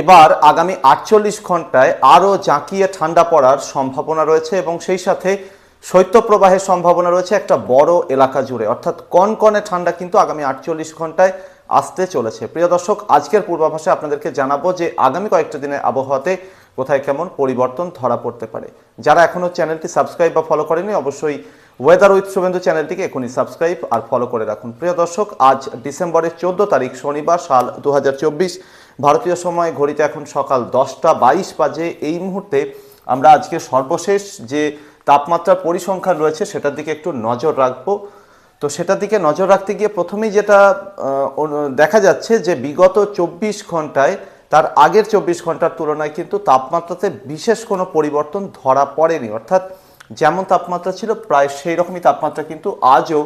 এবার আগামী আটচল্লিশ ঘন্টায় আরও জাঁকিয়ে ঠান্ডা পড়ার সম্ভাবনা রয়েছে এবং সেই সাথে শৈত্যপ্রবাহের সম্ভাবনা রয়েছে একটা বড় এলাকা জুড়ে। অর্থাৎ কনকনে ঠান্ডা কিন্তু আগামী আটচল্লিশ ঘন্টায় আসতে চলেছে। প্রিয় দর্শক, আজকের পূর্বাভাসে আপনাদেরকে জানাব যে আগামী কয়েকটা দিনের আবহাওয়াতে কোথায় কেমন পরিবর্তন ধরা পড়তে পারে। যারা এখনও চ্যানেলটি সাবস্ক্রাইব বা ফলো করেনি অবশ্যই ওয়েদার উইথ শুভেন্দু চ্যানেলটিকে এখনই সাবস্ক্রাইব আর ফলো করে রাখুন। প্রিয় দর্শক, আজ ডিসেম্বরের চোদ্দ তারিখ, শনিবার, সাল দু হাজার চব্বিশ। ভারতীয় সময় ঘড়িতে এখন সকাল দশটা বাইশ বাজে। এই মুহূর্তে আমরা আজকে সর্বশেষ যে তাপমাত্রার পরিসংখ্যান রয়েছে, সেটার দিকে একটু নজর রাখব। তো সেটার দিকে নজর রাখতে গিয়ে প্রথমেই যেটা দেখা যাচ্ছে যে বিগত চব্বিশ ঘন্টায় তার আগের চব্বিশ ঘণ্টার তুলনায় কিন্তু তাপমাত্রাতে বিশেষ কোনো পরিবর্তন ধরা পড়েনি। অর্থাৎ যেমন তাপমাত্রা ছিল, প্রায় সেই রকমই তাপমাত্রা কিন্তু আজও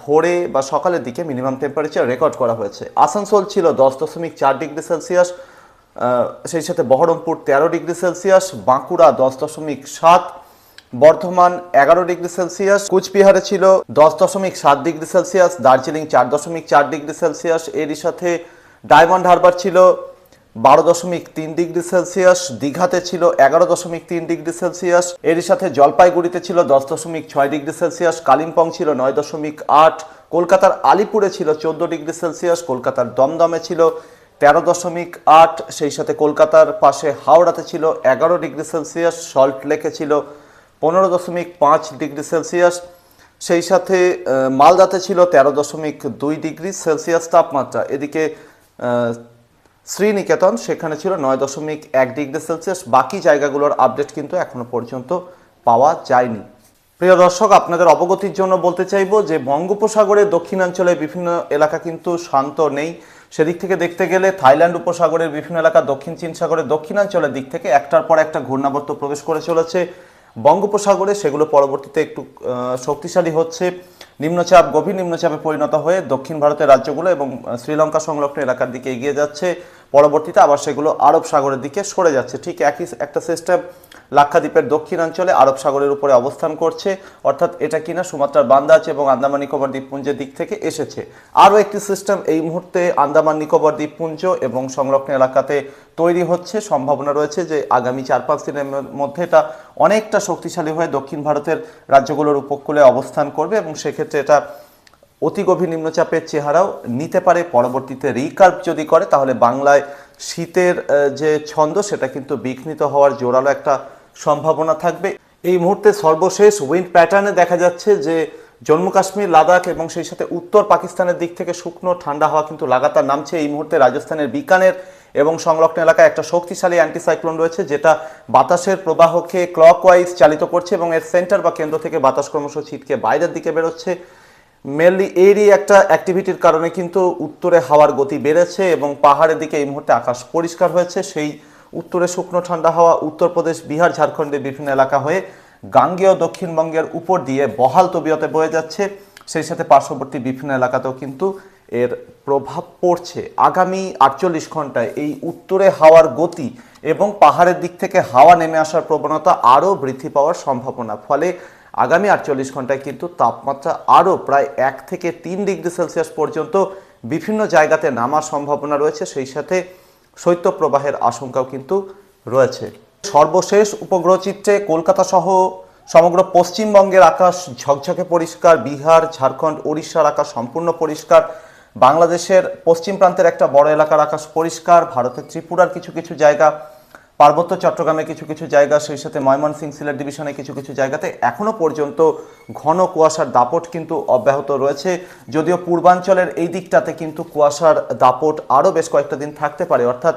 ভোরে বা সকালের দিকে মিনিমাম টেম্পারেচার রেকর্ড করা হয়েছে। আসানসোল ছিল দশ দশমিক চার ডিগ্রি সেলসিয়াস সেই সাথে বহরমপুর তেরো ডিগ্রি সেলসিয়াস, বাঁকুড়া দশ দশমিক সাত, বর্ধমান এগারো ডিগ্রি সেলসিয়াস, কুচবিহারে ছিল দশ দশমিক সাত ডিগ্রি সেলসিয়াস, দার্জিলিং চার দশমিক চার ডিগ্রি সেলসিয়াস। এরই সাথে ডায়মন্ড হারবার ছিল বারো দশমিক তিন ডিগ্রি সেলসিয়াস, দীঘাতে ছিল এগারো দশমিক তিন ডিগ্রি সেলসিয়াস, এরই সাথে জলপাইগুড়িতে ছিল দশ দশমিক ছয় ডিগ্রি সেলসিয়াস, কালিম্পং ছিল নয় দশমিক আট, কলকাতার আলিপুরে ছিল চোদ্দ ডিগ্রি সেলসিয়াস, কলকাতার দমদমে ছিল তেরো দশমিক আট, সেই সাথে কলকাতার পাশে হাওড়াতে ছিল এগারো ডিগ্রি সেলসিয়াস, সল্ট লেকে ছিল পনেরো দশমিক পাঁচ ডিগ্রি সেলসিয়াস, সেই সাথে মালদাতে ছিল তেরো দশমিক দুই ডিগ্রি সেলসিয়াস তাপমাত্রা। এদিকে শ্রীনিকেতন, সেখানে ছিল নয় দশমিক এক ডিগ্রি সেলসিয়াস। বাকি জায়গাগুলোর আপডেট কিন্তু এখনও পর্যন্ত পাওয়া যায়নি। প্রিয় দর্শক, আপনাদের অবগতির জন্য বলতে চাইব যে বঙ্গোপসাগরের দক্ষিণাঞ্চলে বিভিন্ন এলাকা কিন্তু শান্ত নেই। সেদিক থেকে দেখতে গেলে থাইল্যান্ড উপসাগরের বিভিন্ন এলাকা দক্ষিণ চীন সাগরের দক্ষিণাঞ্চলের দিক থেকে একটার পর একটা ঘূর্ণাবর্ত প্রবেশ করে চলেছে। বঙ্গোপসাগরে সেগুলো পরবর্তীতে একটু শক্তিশালী হচ্ছে। নিম্নচাপ, গভীর নিম্নচাপে পরিণত হয়ে দক্ষিণ ভারতের রাজ্যগুলো এবং শ্রীলঙ্কা সংলগ্ন এলাকার দিকে এগিয়ে যাচ্ছে। পরবর্তীতে আবার সেগুলো আরব সাগরের দিকে সরে যাচ্ছে। ঠিক একই একটা সিস্টেম লাক্ষাদ্বীপের দক্ষিণাঞ্চলে আরব সাগরের উপরে অবস্থান করছে। অর্থাৎ এটা কিনা সুমাত্রার বান্দাজ এবং আন্দামান নিকোবর দ্বীপপুঞ্জের দিক থেকে এসেছে। আরও একটি সিস্টেম এই মুহূর্তে আন্দামান নিকোবর দ্বীপপুঞ্জ এবং সংরক্ষণ এলাকাতে তৈরি হচ্ছে। সম্ভাবনা রয়েছে যে আগামী চার পাঁচ দিনের মধ্যে এটা অনেকটা শক্তিশালী হয়ে দক্ষিণ ভারতের রাজ্যগুলোর উপকূলে অবস্থান করবে এবং সেক্ষেত্রে এটা অতি গভীর নিম্নচাপের চেহারাও নিতে পারে। পরবর্তীতে রিকার্ভ যদি করে, তাহলে বাংলায় শীতের যে ছন্দ, সেটা কিন্তু বিঘ্নিত হওয়ার জোরালো একটা সম্ভাবনা থাকবে। এই মুহূর্তে সর্বশেষ উইন্ড প্যাটার্নে দেখা যাচ্ছে যে জম্মু কাশ্মীর, লাদাখ এবং সেই সাথে উত্তর পাকিস্তানের দিক থেকে শুকনো, ঠান্ডা হওয়া কিন্তু লাগাতার নামছে। এই মুহূর্তে রাজস্থানের বিকানের এবং সংলগ্ন এলাকায় একটা শক্তিশালী অ্যান্টিসাইক্লোন রয়েছে, যেটা বাতাসের প্রবাহকে ক্লকওয়াইজ চালিত করছে এবং এর সেন্টার বা কেন্দ্র থেকে বাতাস ক্রমশ ছিটকে বাইরের দিকে বেরোচ্ছে। মেনলি এরই একটা অ্যাক্টিভিটির কারণে কিন্তু উত্তরে হাওয়ার গতি বেড়েছে এবং পাহাড়ের দিকে এই মুহূর্তে আকাশ পরিষ্কার হয়েছে। সেই উত্তরে শুকনো ঠান্ডা হাওয়া, উত্তরপ্রদেশ, বিহার, ঝাড়খণ্ডের বিভিন্ন এলাকা হয়ে গাঙ্গেয় দক্ষিণবঙ্গের উপর দিয়ে বহাল তবিয়তে বয়ে যাচ্ছে। সেই সাথে পার্শ্ববর্তী বিভিন্ন এলাকাতেও কিন্তু এর প্রভাব পড়ছে। আগামী আটচল্লিশ ঘন্টায় এই উত্তরে হাওয়ার গতি এবং পাহাড়ের দিক থেকে হাওয়া নেমে আসার প্রবণতা আরও বৃদ্ধি পাওয়ার সম্ভাবনা। ফলে আগামী আটচল্লিশ ঘন্টায় কিন্তু তাপমাত্রা আরও প্রায় এক থেকে তিন ডিগ্রি সেলসিয়াস পর্যন্ত বিভিন্ন জায়গাতে নামার সম্ভাবনা রয়েছে। সেই সাথে শৈত্যপ্রবাহের আশঙ্কাও কিন্তু রয়েছে। সর্বশেষ উপগ্রহ চিত্রে কলকাতা সহ সমগ্র পশ্চিমবঙ্গের আকাশ ঝকঝকে পরিষ্কার। বিহার, ঝাড়খণ্ড, ওড়িশার আকাশ সম্পূর্ণ পরিষ্কার। বাংলাদেশের পশ্চিম প্রান্তের একটা বড় এলাকার আকাশ পরিষ্কার। ভারতের ত্রিপুরার কিছু কিছু জায়গা পার্বত্য চট্টগ্রামে কিছু কিছু জায়গা, সেই সাথে ময়মনসিংহ সিলেট ডিভিশনে কিছু কিছু জায়গাতে এখনও পর্যন্ত ঘন কুয়াশার দাপট কিন্তু অব্যাহত রয়েছে। যদিও পূর্বাঞ্চলের এই দিকটাতে কিন্তু কুয়াশার দাপট আরও বেশ কয়েকটা দিন থাকতে পারে। অর্থাৎ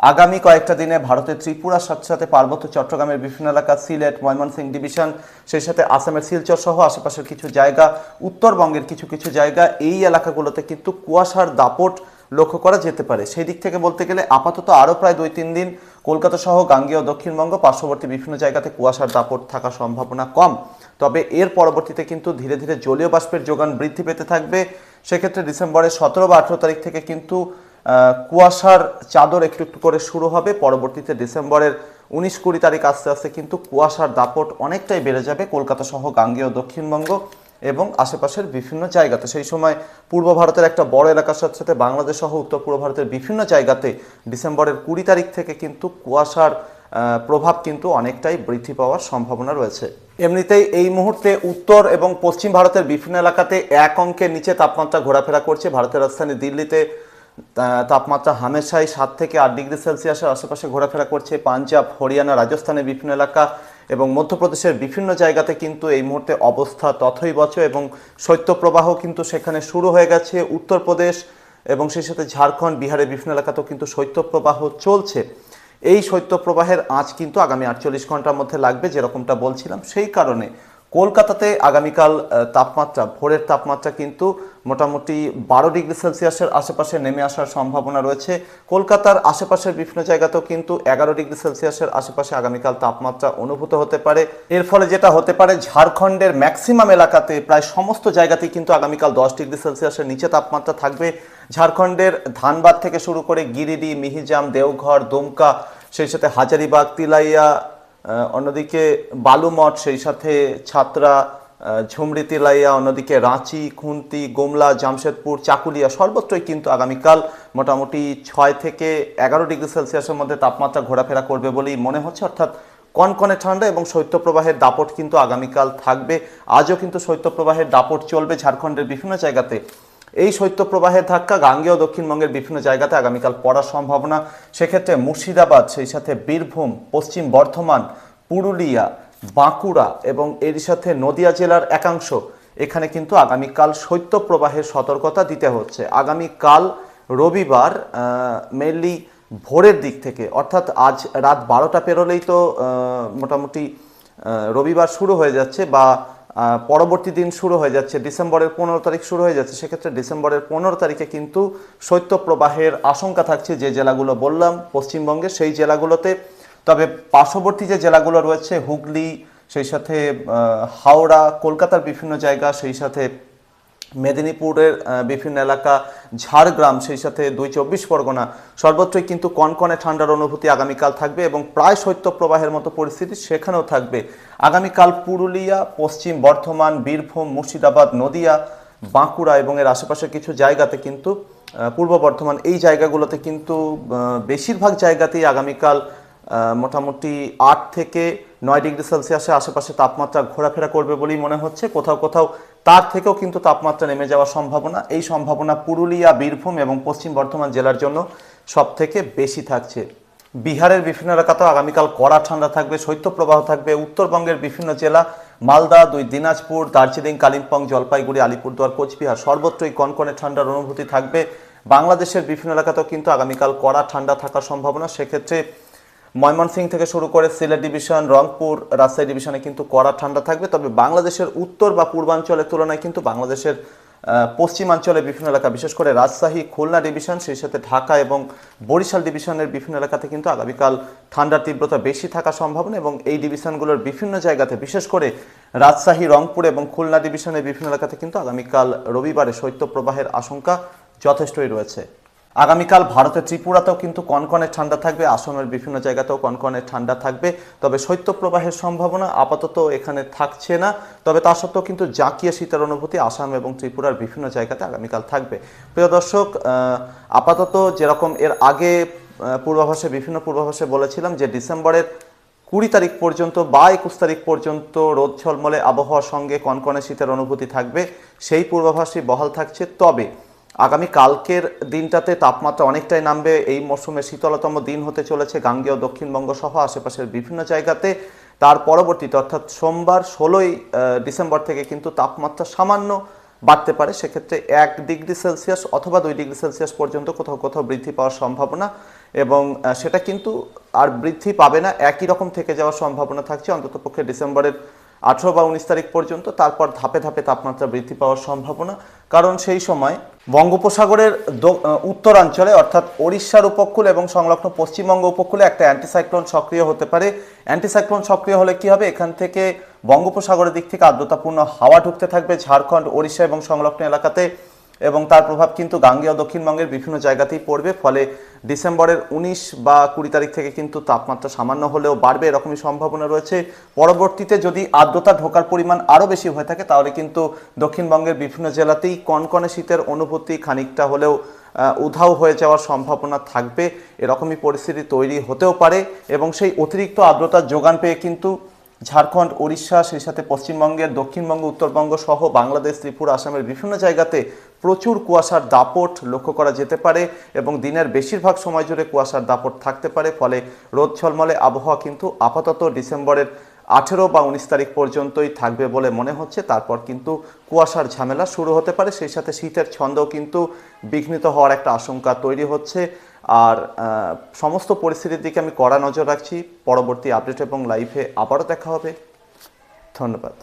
আগামী কয়েকটা দিনে ভারতের ত্রিপুরার সাথে সাথে পার্বত্য চট্টগ্রামের বিভিন্ন এলাকা, সিলেট, ময়মনসিংহ ডিভিশন, সেই সাথে আসামের শিলচর সহ আশেপাশের কিছু জায়গা, উত্তরবঙ্গের কিছু কিছু জায়গা, এই এলাকাগুলোতে কিন্তু কুয়াশার দাপট লক্ষ্য করা যেতে পারে। সেই দিক থেকে বলতে গেলে আপাতত আরও প্রায় দুই তিন দিন কলকাতা সহ গাঙ্গেয় দক্ষিণবঙ্গ পার্শ্ববর্তী বিভিন্ন জায়গাতে কুয়াশার দাপট থাকার সম্ভাবনা কম। তবে এর পরবর্তীতে কিন্তু ধীরে ধীরে জলীয় বাষ্পের যোগান বৃদ্ধি পেতে থাকবে। সেক্ষেত্রে ডিসেম্বরের সতেরো বা আঠেরো তারিখ থেকে কিন্তু কুয়াশার চাদর একটু একটু করে শুরু হবে। পরবর্তীতে ডিসেম্বরের উনিশ কুড়ি তারিখ আস্তে আস্তে কিন্তু কুয়াশার দাপট অনেকটাই বেড়ে যাবে কলকাতা সহ গাঙ্গেয় দক্ষিণবঙ্গ। এবং আশেপাশের বিভিন্ন জায়গাতে। সেই সময় পূর্ব ভারতের একটা বড় এলাকার সাথে সাথে বাংলাদেশ সহ উত্তর পূর্ব ভারতের বিভিন্ন জায়গাতে ডিসেম্বরের কুড়ি তারিখ থেকে কিন্তু কুয়াশার প্রভাব কিন্তু অনেকটাই বৃদ্ধি পাওয়ার সম্ভাবনা রয়েছে। এমনিতেই এই মুহূর্তে উত্তর এবং পশ্চিম ভারতের বিভিন্ন এলাকাতে এক অঙ্কের নিচে তাপমাত্রা ঘোরাফেরা করছে। ভারতের রাজধানী দিল্লিতে তাপমাত্রা হামেশাই সাত থেকে আট ডিগ্রি সেলসিয়াসের আশেপাশে ঘোরাফেরা করছে। পাঞ্জাব, হরিয়ানা, রাজস্থানের বিভিন্ন এলাকা এবং মধ্যপ্রদেশের বিভিন্ন জায়গাতে কিন্তু এই মুহূর্তে অবস্থা তথই বচ এবং শৈত্যপ্রবাহ কিন্তু সেখানে শুরু হয়ে গেছে উত্তরপ্রদেশ এবং সেই সাথে ঝাড়খণ্ড, বিহারের বিভিন্ন এলাকাতেও কিন্তু শৈত্যপ্রবাহ চলছে। এই শৈত্যপ্রবাহের আঁচ কিন্তু আগামী আটচল্লিশ ঘণ্টার মধ্যে লাগবে, যেরকমটা বলছিলাম, সেই কারণে কলকাতাতে আগামীকাল তাপমাত্রা, ভোরের তাপমাত্রা কিন্তু মোটামুটি বারো ডিগ্রি সেলসিয়াসের আশেপাশে নেমে আসার সম্ভাবনা রয়েছে। কলকাতার আশেপাশের বিভিন্ন জায়গাতেও কিন্তু এগারো ডিগ্রি সেলসিয়াসের আশেপাশে আগামীকাল তাপমাত্রা অনুভূত হতে পারে। এর ফলে যেটা হতে পারে, ঝাড়খণ্ডের ম্যাক্সিমাম এলাকাতে প্রায় সমস্ত জায়গাতেই কিন্তু আগামীকাল দশ ডিগ্রি সেলসিয়াসের নিচে তাপমাত্রা থাকবে। ঝাড়খণ্ডের ধানবাদ থেকে শুরু করে গিরিডি, মিহিজাম, দেওঘর, দুমকা, সেই সাথে হাজারিবাগ, তিলাইয়া অন্যদিকে বালুমঠ সেই সাথে ছাত্রা ঝুমরি তিলাইয়া, অন্যদিকে রাঁচি, খুন্তি, গোমলা, জামশেদপুর, চাকুলিয়া, সর্বত্রই কিন্তু আগামীকাল মোটামুটি ছয় থেকে এগারো ডিগ্রি সেলসিয়াসের মধ্যে তাপমাত্রা ঘোরাফেরা করবে বলেই মনে হচ্ছে। অর্থাৎ কনকনে ঠান্ডা এবং শৈত্যপ্রবাহের দাপট কিন্তু আগামীকাল থাকবে। আজও কিন্তু শৈত্যপ্রবাহের দাপট চলবে ঝাড়খণ্ডের বিভিন্ন জায়গাতে। এই শৈত্যপ্রবাহের ধাক্কা গাঙ্গেয় দক্ষিণবঙ্গের বিভিন্ন জায়গাতে আগামীকাল পড়ার সম্ভাবনা। সেক্ষেত্রে মুর্শিদাবাদ, সেই সাথে বীরভূম, পশ্চিম বর্ধমান, পুরুলিয়া, বাঁকুড়া এবং এর সাথে নদিয়া জেলার একাংশ। এখানে কিন্তু আগামীকাল শৈত্যপ্রবাহের সতর্কতা দিতে হচ্ছে। আগামীকাল রবিবার মেনলি ভোরের দিক থেকে, অর্থাৎ আজ রাত বারোটা পেরোলেই তো মোটামুটি রবিবার শুরু হয়ে যাচ্ছে বা পরবর্তী দিন শুরু হয়ে যাচ্ছে, ডিসেম্বরের পনেরো তারিখ শুরু হয়ে যাচ্ছে, সেক্ষেত্রে ডিসেম্বরের পনেরো তারিখে কিন্তু শৈত্যপ্রবাহের আশঙ্কা থাকছে যে জেলাগুলো বললাম, পশ্চিমবঙ্গে সেই জেলাগুলোতে। তবে পার্শ্ববর্তী যে জেলাগুলো রয়েছে, হুগলি, সেই সাথে হাওড়া, কলকাতার বিভিন্ন জায়গা, সেই সাথে মেদিনীপুরের বিভিন্ন এলাকা, ঝাড়গ্রাম, সেই সাথে দুই চব্বিশ পরগনা, সর্বত্রই কিন্তু কনকনে ঠান্ডার অনুভূতি আগামীকাল থাকবে এবং প্রায় শৈত্যপ্রবাহের মতো পরিস্থিতি সেখানেও থাকবে। আগামীকাল পুরুলিয়া, পশ্চিম বর্ধমান, বীরভূম, মুর্শিদাবাদ, নদিয়া, বাঁকুড়া এবং এর আশেপাশের কিছু জায়গাতে কিন্তু পূর্ব বর্ধমান, এই জায়গাগুলোতে কিন্তু বেশিরভাগ জায়গাতেই আগামীকাল মোটামুটি আট থেকে নয় ডিগ্রি সেলসিয়াসের আশেপাশে তাপমাত্রা ঘোরাফেরা করবে বলেই মনে হচ্ছে। কোথাও কোথাও তার থেকেও কিন্তু তাপমাত্রা নেমে যাওয়ার সম্ভাবনা। এই সম্ভাবনা পুরুলিয়া, বীরভূম এবং পশ্চিম বর্ধমান জেলার জন্য সব থেকে বেশি থাকছে। বিহারের বিভিন্ন এলাকাতেও আগামীকাল কড়া ঠান্ডা থাকবে, শৈত্যপ্রবাহ থাকবে। উত্তরবঙ্গের বিভিন্ন জেলা, মালদা, দুই দিনাজপুর, দার্জিলিং, কালিম্পং, জলপাইগুড়ি, আলিপুরদুয়ার, কোচবিহার সর্বত্রই কনকনে ঠান্ডার অনুভূতি থাকবে। বাংলাদেশের বিভিন্ন এলাকাতেও কিন্তু আগামীকাল কড়া ঠান্ডা থাকার সম্ভাবনা। সেক্ষেত্রে ময়মনসিংহ থেকে শুরু করে সিলেট ডিভিশন, রংপুর, রাজশাহী ডিভিশনে কিন্তু কড়া ঠান্ডা থাকবে। তবে বাংলাদেশের উত্তর বা পূর্বাঞ্চলের তুলনায় কিন্তু বাংলাদেশের পশ্চিমাঞ্চলে বিভিন্ন এলাকা, বিশেষ করে রাজশাহী, খুলনা ডিভিশন, সেই সাথে ঢাকা এবং বরিশাল ডিভিশনের বিভিন্ন এলাকাতে কিন্তু আগামীকাল ঠান্ডার তীব্রতা বেশি থাকার সম্ভাবনা এবং এই ডিভিশনগুলোর বিভিন্ন জায়গাতে, বিশেষ করে রাজশাহী, রংপুর এবং খুলনা ডিভিশনের বিভিন্ন এলাকাতে কিন্তু আগামীকাল রবিবারে শৈত্যপ্রবাহের আশঙ্কা যথেষ্টই রয়েছে। আগামীকাল ভারতের ত্রিপুরাতেও কিন্তু কনকনে ঠান্ডা থাকবে, আসামের বিভিন্ন জায়গাতেও কনকনে ঠান্ডা থাকবে। তবে শৈত্যপ্রবাহের সম্ভাবনা আপাতত এখানে থাকছে না। তবে তা সত্ত্বেও কিন্তু জাঁকিয়ে শীতের অনুভূতি আসাম এবং ত্রিপুরার বিভিন্ন জায়গাতে আগামীকাল থাকবে। প্রিয় দর্শক আপাতত যেরকম এর আগে পূর্বাভাসে, বিভিন্ন পূর্বাভাসে বলেছিলাম যে ডিসেম্বরের কুড়ি তারিখ পর্যন্ত বা একুশ তারিখ পর্যন্ত রোদ ঝলমলে আবহাওয়ার সঙ্গে কনকনে শীতের অনুভূতি থাকবে। সেই পূর্বাভাসই বহাল থাকছে। তবে আগামী কালকের দিনটাতে তাপমাত্রা অনেকটাই নামবে। এই মরশুমে শীতলতম দিন হতে চলেছে গাঙ্গেয় দক্ষিণবঙ্গ সহ আশেপাশের বিভিন্ন জায়গাতে। তার পরবর্তীতে, অর্থাৎ সোমবার ষোলোই ডিসেম্বর থেকে কিন্তু তাপমাত্রা সামান্য বাড়তে পারে। সেক্ষেত্রে এক ডিগ্রি সেলসিয়াস অথবা দুই ডিগ্রি সেলসিয়াস পর্যন্ত কোথাও কোথাও বৃদ্ধি পাওয়ার সম্ভাবনা এবং সেটা কিন্তু আর বৃদ্ধি পাবে না। একই রকম থেকে যাওয়ার সম্ভাবনা থাকছে। অন্ততপক্ষে ডিসেম্বরের আঠেরো বা উনিশ তারিখ পর্যন্ত, তারপর ধাপে ধাপে তাপমাত্রা বৃদ্ধি পাওয়ার সম্ভাবনা। কারণ সেই সময় বঙ্গোপসাগরের উত্তরাঞ্চলে, অর্থাৎ ওড়িশার উপকূল এবং সংলগ্ন পশ্চিমবঙ্গ উপকূলে একটা অ্যান্টিসাইক্লোন সক্রিয় হতে পারে। অ্যান্টিসাইক্লোন সক্রিয় হলে কি হবে? এখান থেকে বঙ্গোপসাগরের দিক থেকে আর্দ্রতাপূর্ণ হাওয়া ঢুকতে থাকবে। ঝাড়খণ্ড, ওড়িশা এবং সংলগ্ন এলাকাতে এবং তার প্রভাব কিন্তু গাঙ্গেয় দক্ষিণবঙ্গের বিভিন্ন জায়গাতেই পড়বে, ফলে ডিসেম্বরের উনিশ বা কুড়ি তারিখ থেকে কিন্তু তাপমাত্রা সামান্য হলেও বাড়বে, এরকমই সম্ভাবনা রয়েছে। পরবর্তীতে যদি আর্দ্রতা ঢোকার পরিমাণ আরও বেশি হয়ে থাকে, তাহলে কিন্তু দক্ষিণবঙ্গের বিভিন্ন জেলাতেই কনকনে শীতের অনুভূতি খানিকটা হলেও উধাও হয়ে যাওয়ার সম্ভাবনা থাকবে। এরকমই পরিস্থিতি তৈরি হতেও পারে এবং সেই অতিরিক্ত আর্দ্রতার যোগান পেয়ে কিন্তু ঝাড়খণ্ড, উড়িষ্যা, সেই সাথে পশ্চিমবঙ্গের দক্ষিণবঙ্গ, উত্তরবঙ্গ সহ বাংলাদেশ, ত্রিপুরা, আসামের বিভিন্ন জায়গাতে প্রচুর কুয়াশার দাপট লক্ষ্য করা যেতে পারে এবং দিনের বেশিরভাগ সময় জুড়ে কুয়াশার দাপট থাকতে পারে, ফলে রোদ ঝলমলে আবহাওয়া কিন্তু আপাতত ডিসেম্বরের আঠেরো বা উনিশ তারিখ পর্যন্তই থাকবে বলে মনে হচ্ছে। তারপর কিন্তু কুয়াশার ঝামেলা শুরু হতে পারে, সেই সাথে শীতের ছন্দও কিন্তু বিঘ্নিত হওয়ার একটা আশঙ্কা তৈরি হচ্ছে। আর সমস্ত পরিস্থিতির দিকে আমি কড়া নজর রাখছি। পরবর্তী আপডেট এবং লাইভে আবারও দেখা হবে। ধন্যবাদ।